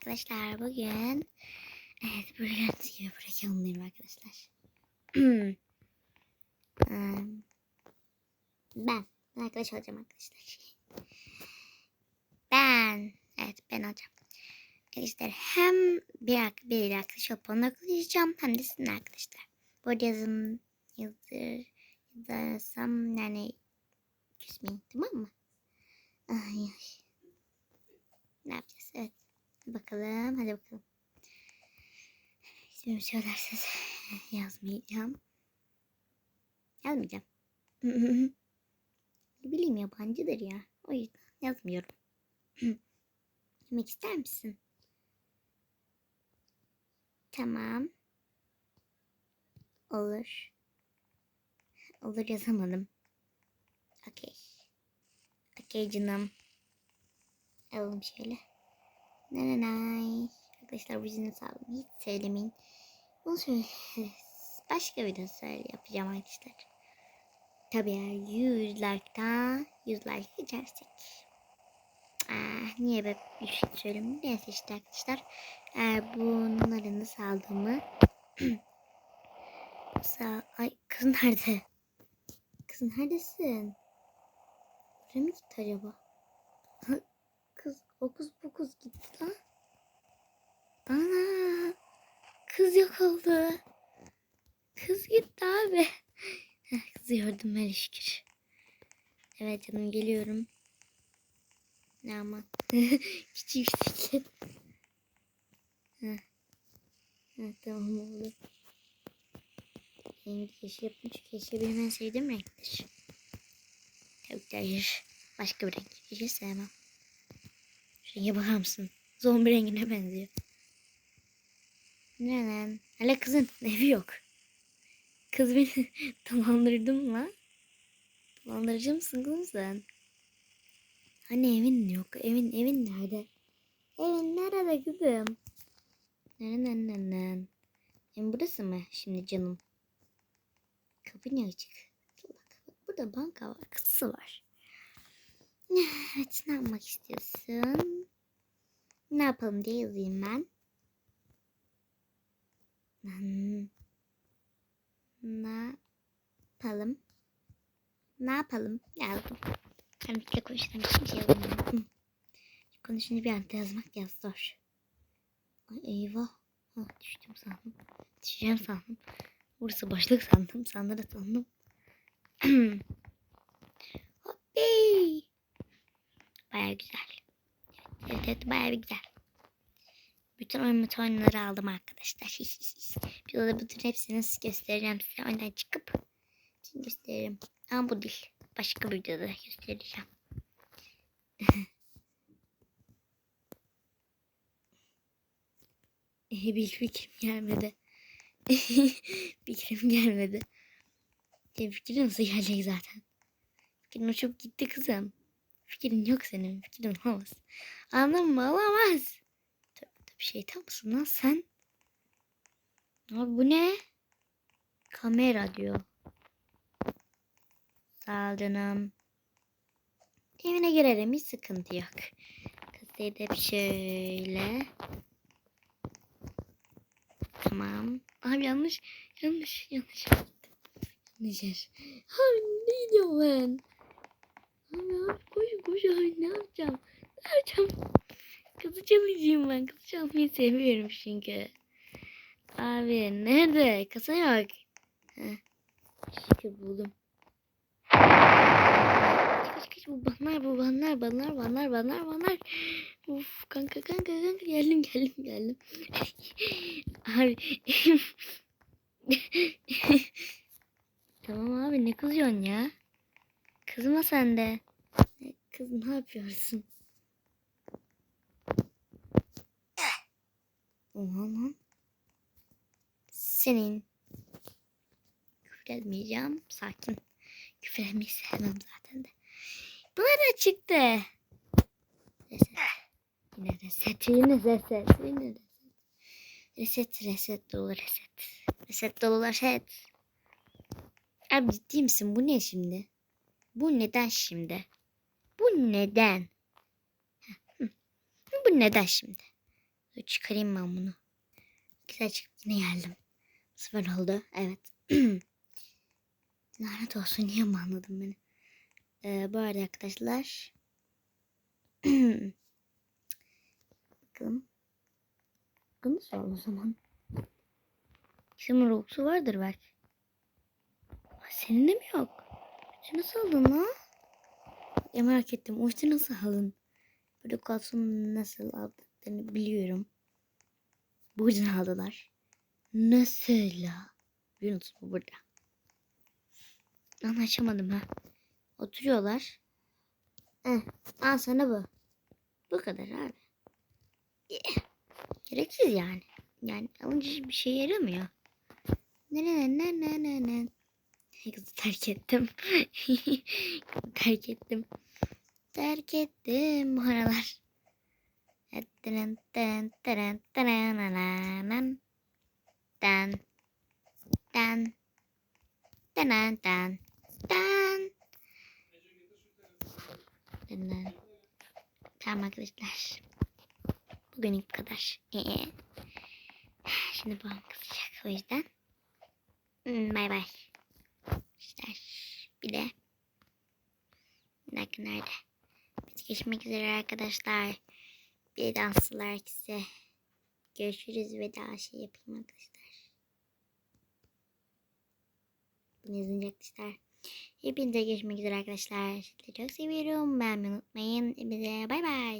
arkadaşlar bugün evet gördüğünüz gibi buraya alınıyorum arkadaşlar. Ben arkadaş olacağım arkadaşlar. Ben evet ben olacağım. Arkadaşlar hem bir, ark- bir arkadaş olup onunla hem de sizin arkadaşlar. Bu yazın yazır yazarsam yani küsmeyin tamam mı? Ay, ay. Ne yapacağız? Evet. Bakalım. Hadi bakalım. Şimdi söylerseniz yazmayacağım. Yazmayacağım. ne bileyim yabancıdır ya. O yüzden yazmıyorum. Yemek ister misin? Tamam. Olur. Olur yazamadım. Okey. Okey canım. Alalım şöyle. Nananay. Arkadaşlar bu yüzünü sağlam. Hiç söylemeyin. Bunu şöyle başka bir söyle yapacağım arkadaşlar. Tabii eğer 100 like'ta 100 like geçersek. Ah, niye ben bir şey söylemiyorum? Neyse işte arkadaşlar. Eğer bunların nasıl aldığımı Sağ... Ay kız nerede? Kız neredesin? Buraya mı gitti acaba? Kız o kız bu kız gitti lan. Ana kız yok oldu. Kız gitti abi. Heh, Kızı gördüm ben şükür. Evet canım geliyorum. Ne ama. Küçük bisiklet. Heh. Heh, tamam oldu. Rengi yeşil yapmış. Yeşil benim en sevdiğim renktir. Ki hayır. Başka bir renk. Yeşil sevmem. Renge bakar mısın? Zombi rengine benziyor. Ne lan? Hala kızın evi yok. Kız beni dolandırdın mı? Dolandırıcı mısın kızım sen? Hani evin yok. Evin evin nerede? Evin nerede kızım? Nereden nereden? Evin burası mı şimdi canım? Kapı niye açık? Bak, burada banka var. Kızı var. Evet ne yapmak istiyorsun? Ne yapalım diye yazayım ben. Hmm. Ne yapalım? Ne yapalım? Yazdım. Karmikle konuştuğum için şey yazamıyorum. Konuşunca bir anda yazmak yaz zor. Ay eyvah. Ha, düştüm sandım. Düşeceğim sandım. Burası boşluk sandım. Sandıra sandım. Hoppi. Baya güzel. Evet evet baya güzel. Bütün oyun oyunları aldım arkadaşlar. Bir de bütün hepsini göstereceğim size. Oyundan çıkıp gösteririm. Ama bu değil. Başka bir videoda göstereceğim. Eh, bir fikrim gelmedi. fikrim gelmedi. Senin fikrin nasıl gelecek zaten? Fikrin uçup gitti kızım. Fikrin yok senin. Fikrin olamaz. Anladın mı? Olamaz. Tabii tabii şeytan mısın lan sen? Abi bu ne? Kamera diyor. Sağ ol canım. Evine girerim hiç sıkıntı yok. Kasayı da bir şöyle. Tamam. Abi yanlış. Yanlış. Yanlış. Yanlış yer. Abi ne diyorum ben? Abi abi koş koş abi ne yapacağım? Ne yapacağım? Kızı çalacağım ben. Kızı çalmayı seviyorum çünkü. Abi nerede? Kasa yok. Heh. Buldum. Kaç kaç bu banlar bu banlar banlar banlar banlar banlar. Uf kanka kanka kanka geldim geldim geldim. abi. tamam abi ne kızıyorsun ya? Kızma sen de. Kız ne yapıyorsun? Oha. Senin. Küfür etmeyeceğim. Sakin. Küfür etmeyi sevmem zaten de. Bana da çıktı. Reset. Yine reset. Yine reset. Yine reset. Reset reset dolu reset. Reset dolu reset. Abi ciddi misin? Bu ne şimdi? Bu neden şimdi? Bu neden? Bu neden şimdi? Dur çıkarayım ben bunu. Güzel çıkıp yine geldim. Sıfır oldu. Evet. Lanet olsun niye mi anladın beni? Ee, bu arada arkadaşlar. Bakalım. Bakın oldu o zaman? Kimin Robux'u vardır belki. Senin de mi yok? Sen nasıl aldın lan? Ya merak ettim. İşte nasıl aldın? Böyle kalsın nasıl aldıklarını biliyorum. Bu yüzden aldılar. Nasıl? Yunus bu burada. Anlaşamadım ha. Oturuyorlar. Eh, al sana bu. Bu kadar abi. Eh, Gereksiz yani. Yani alınca bir şey yaramıyor. Ne ne ne ne ne ne. Kızı terk ettim. terk ettim. Terk ettim bu aralar. Dan. Dan. Dan dan. Dan. Dan. Tamam arkadaşlar. Bugünlük bu kadar. Ee, Şimdi babam kızacak o yüzden. Hmm, Bay bay. İşte bir de bir dakika nerede? Biz geçmek üzere arkadaşlar. Bir de danslılar herkese. Görüşürüz ve daha şey yapayım arkadaşlar. Bunu yazınca arkadaşlar. Hepinize görüşmek üzere arkadaşlar. Sizi çok seviyorum. Beğenmeyi unutmayın. Hepinize bay bay.